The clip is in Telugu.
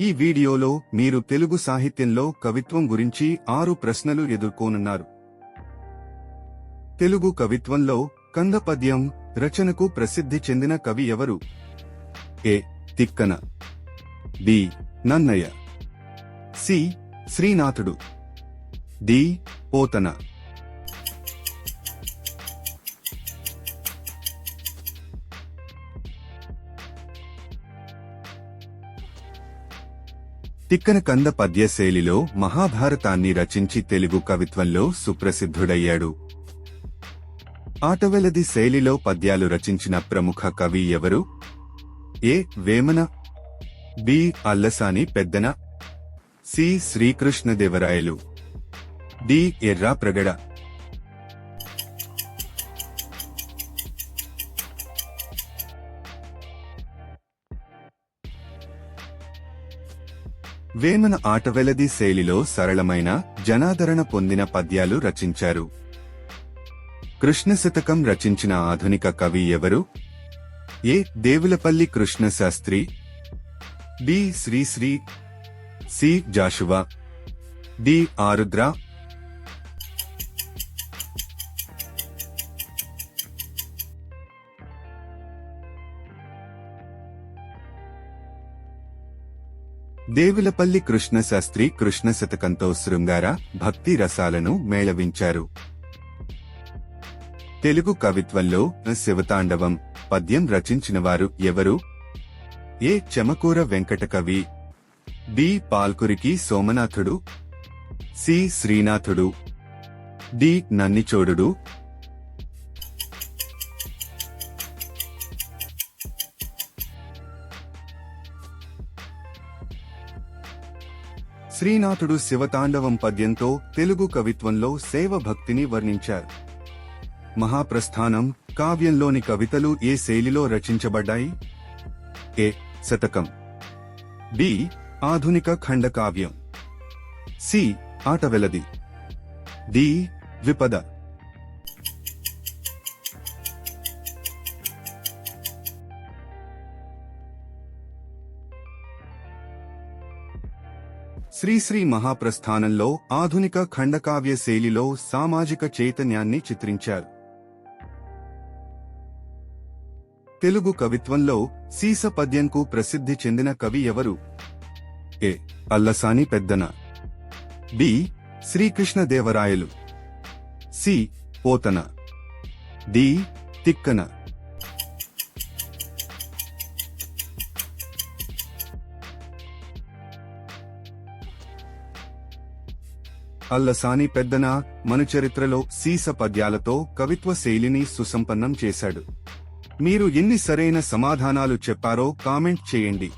ఈ వీడియోలో మీరు తెలుగు సాహిత్యంలో కవిత్వం గురించి ఆరు ప్రశ్నలు ఎదుర్కోనున్నారు. తెలుగు కవిత్వంలో కందపద్యం రచనకు ప్రసిద్ధి చెందిన కవి ఎవరు? A. Tikkana. B. Nannaya. C. Srinathudu. D. Potana. Tikkana కంద పద్యశైలిలో మహాభారతాన్ని రచించి తెలుగు కవిత్వంలో సుప్రసిద్ధుడయ్యాడు. ఆటవెలది శైలిలో పద్యాలు రచించిన ప్రముఖ కవి ఎవరు? A. Vemana B. Allasani Peddana C. Srikrishnadevarayalu D. Erra Pragada. Vemana ఆటవెలది శైలిలో సరళమైన జనాదరణ పొందిన పద్యాలు రచించారు. కృష్ణ శతకం రచించిన ఆధునిక కవి ఎవరు? A. Devulapalli Krishna Sastri B Sri Sri C. Jashuva. D. Arudra. Devulapalli Krishnasastri Krishna శతకంతో శృంగార భక్తి రసాలను మేళవించారు. తెలుగు కవిత్వంలో శివతాండవం పద్యం రచించినవారు ఎవరు? A Chemakura Venkatakavi? B Palkuriki Somanathudu. C Srinathudu. D Nannichodudu. Srinathudu Sivatandavam పద్యంతో Telugu కవిత్వంలో సేవ భక్తిని వర్ణించారు. మహాప్రస్థానం కావ్యంలోని కవితలు ఏ శైలిలో రచించబడ్డాయి? ఏ. శతకం. బి. ఆధునిక ఖండకావ్యం. సి. ఆటవెలది. డి. విపద. శ్రీశ్రీ మహాప్రస్థానంలో ఆధునిక ఖండకావ్య శైలిలో సామాజిక చైతన్యాన్ని చిత్రించారు. తెలుగు కవిత్వంలో సీస పద్యంకు ప్రసిద్ధి చెందిన కవి ఎవరు? A. Allasani Peddana. B. Srikrishnadevarayalu. C. Potana. D. Tikkana. Allasani Peddana మనుచరిత్రలో సీస పద్యాలతో కవిత్వ శైలిని సుసంపన్నం చేశాడు. మీరు ఎన్ని సరైన సమాధానాలు చెప్పారో కామెంట్ చేయండి.